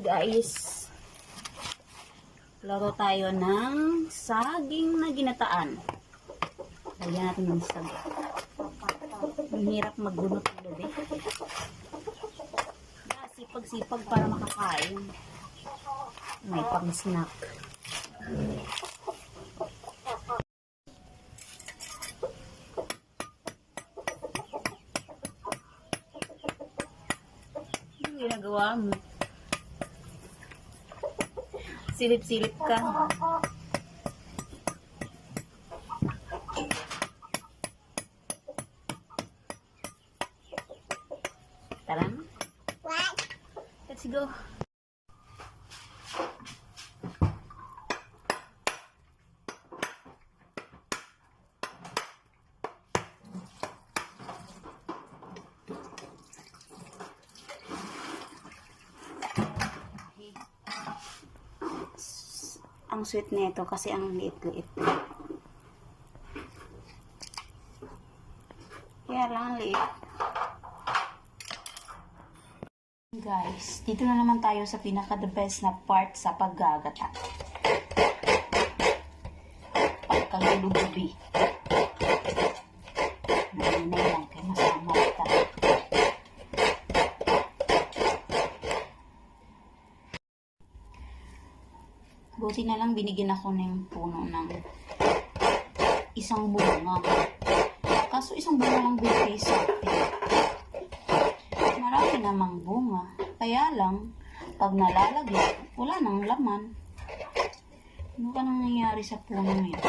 guys. Laro tayo ng saging na ginataan. Lagyan natin ng sago. Ang hirap magbunot ng. Kaya sipag-sipag para makakain. May pang snack. Ano ginagawa mo? Silip-silip ka. Tara na. Let's go. Ang sweet nito kasi ang liit-liit. Kaya lang ang liit. Guys, dito na naman tayo sa pinaka the best na part sa paggagata. Pagkalulubi. Nanay Buti na lang binigyan ako ng puno ng isang bunga. Kaso isang bunga lang bigay sa akin. Marami namang bunga. Kaya lang, pag nalalagyan, wala nang laman. Ano ka nang nangyayari sa puno nito?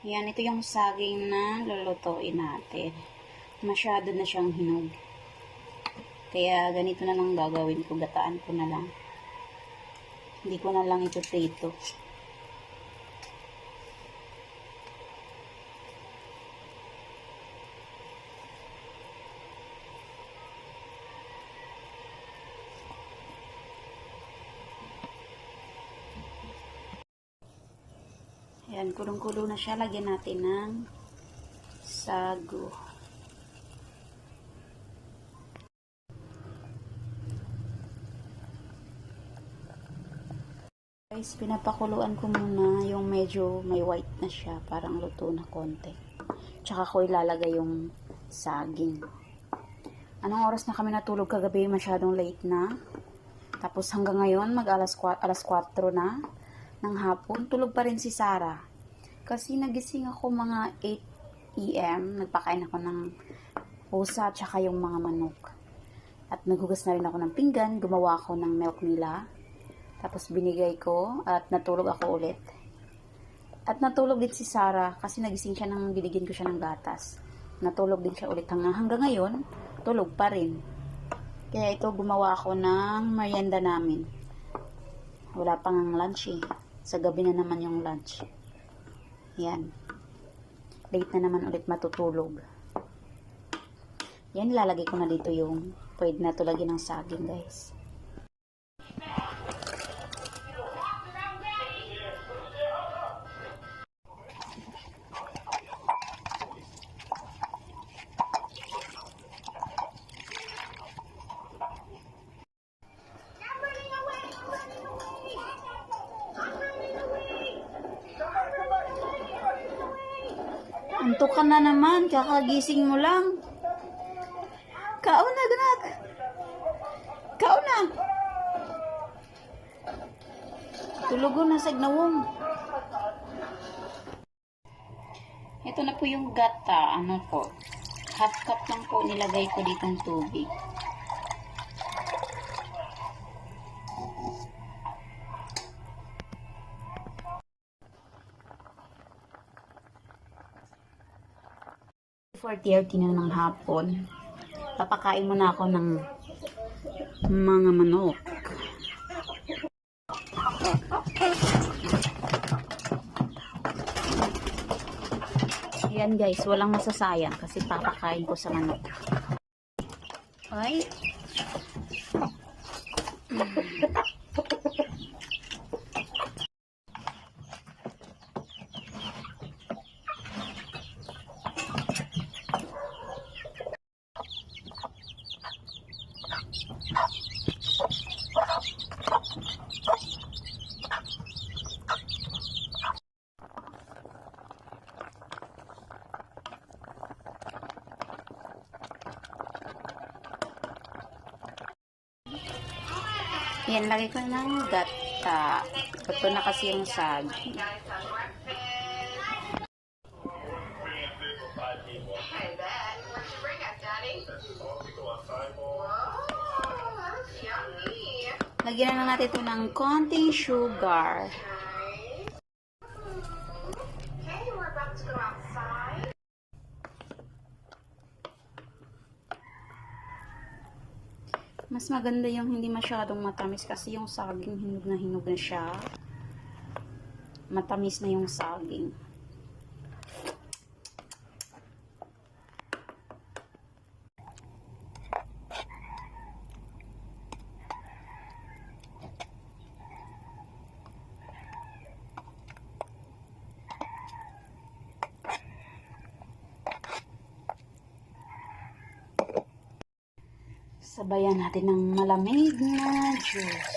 Yan, ito yung saging na lulutuin natin. Masyado na siyang hinog. Kaya ganito na lang gagawin ko. Gataan ko na lang. Hindi ko na lang ito prito. Ayan, kulong-kulo na siya. Lagyan natin ng sago. Guys, pinapakuluan ko muna yung medyo may white na siya. Parang luto na konti. Tsaka ko ilalagay yung saging. Anong oras na kami natulog kagabi? Masyadong late na. Tapos hanggang ngayon, mag alas 4, alas 4 na ng hapon. Tulog pa rin si Sarah. Kasi nagising ako mga 8 p.m. Nagpakain ako ng pusa tsaka yung mga manok. At naghugas na rin ako ng pinggan. Gumawa ako ng milk nila. Tapos binigay ko at natulog ako ulit. At natulog din si Sarah kasi nagising siya nang binigyan ko siya ng gatas. Natulog din siya ulit hanggang, hanggang ngayon, tulog pa rin. Kaya ito gumawa ako ng merienda namin. Wala pang ang lunch eh. Sa gabi na naman yung lunch. Yan. Late na naman ulit matutulog. Yan, lalagay ko na dito yung pwede na to lagyan ng saging guys. Antok ka na naman, kakagising mo lang. Kaon na, ganak. Kaon na. Tulugon sa gnawong. Ito na po yung gata, ano po. Half cup lang po nilagay ko dito ng tubig. For 30 na ng hapon. Papakain mo na ako ng mga manok. Ayan guys, walang masasayang kasi papakain ko sa manok. Ay. Yan, lagay ko ng gata. Ito na kasi yung saging. Lagyan na natin ito ng konting sugar. Mas maganda yung hindi masyadong matamis kasi yung saging hinog na hinog na siya. Matamis na yung saging. Sabayan natin ng malamig na juice.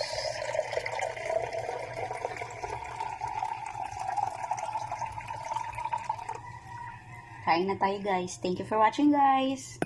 Kain na tayo guys. Thank you for watching guys.